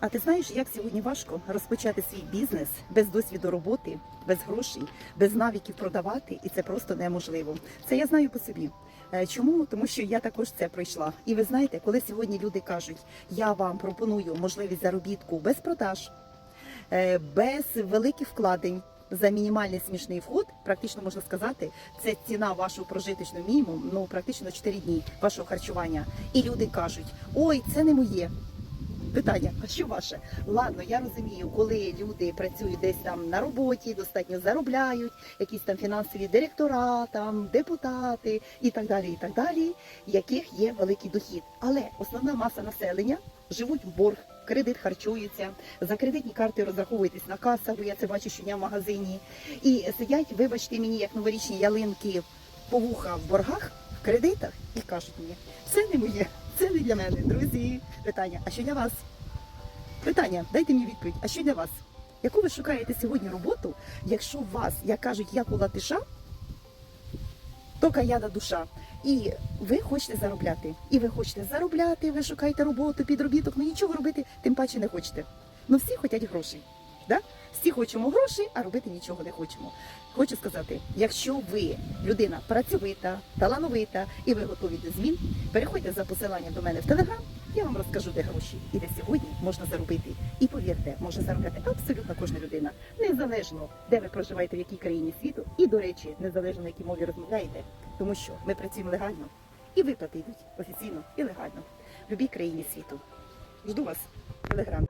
А ти знаєш, як сьогодні важко розпочати свій бізнес без досвіду роботи, без грошей, без навиків продавати, і це просто неможливо. Це я знаю по собі. Е, Чому? Тому що я також це пройшла. І ви знаєте, коли сьогодні люди кажуть, я вам пропоную можливість заробітку без продаж, е, без великих вкладень. За мінімальний смішний вход, практично можна сказати, це ціна вашого прожиточного мінімуму, ну практично 4 дні вашого харчування. І люди кажуть: ой, це не моє. Питання, а що ваше? Ладно, я розумію, коли люди працюють десь там на роботі, достатньо заробляють, якісь там фінансові директора, там депутати і так далі, і так далі, яких є великий дохід. Але основна маса населення живуть в борг, кредит харчуються, за кредитні карти розраховуєтесь на касах, бо я це бачу щодня в магазині. І сидять, вибачте мені, як новорічні ялинки по вуха в боргах, кредитах, і кажуть мені, це не моє, це не для мене, друзі. Питання, а що для вас? Питання, дайте мені відповідь, а що для вас? Яку ви шукаєте сьогодні роботу, якщо вас, як кажуть, як у латиша, то каяда душа. І ви хочете заробляти. І ви хочете заробляти, ви шукаєте роботу, підробіток, ну нічого робити, тим паче не хочете. Ну всі хочуть грошей. Да? Всі хочемо грошей, а робити нічого не хочемо. Хочу сказати, якщо ви людина працьовита, талановита і ви готові до змін, переходьте за посиланням до мене в телеграм, я вам розкажу, де гроші і де сьогодні можна заробити. І повірте, може заробляти абсолютно кожна людина, незалежно де ви проживаєте, в якій країні світу, і до речі, незалежно на якій мові розмовляєте, тому що ми працюємо легально, і виплати йдуть офіційно і легально в будь-якій країні світу. Жду вас в телеграмі.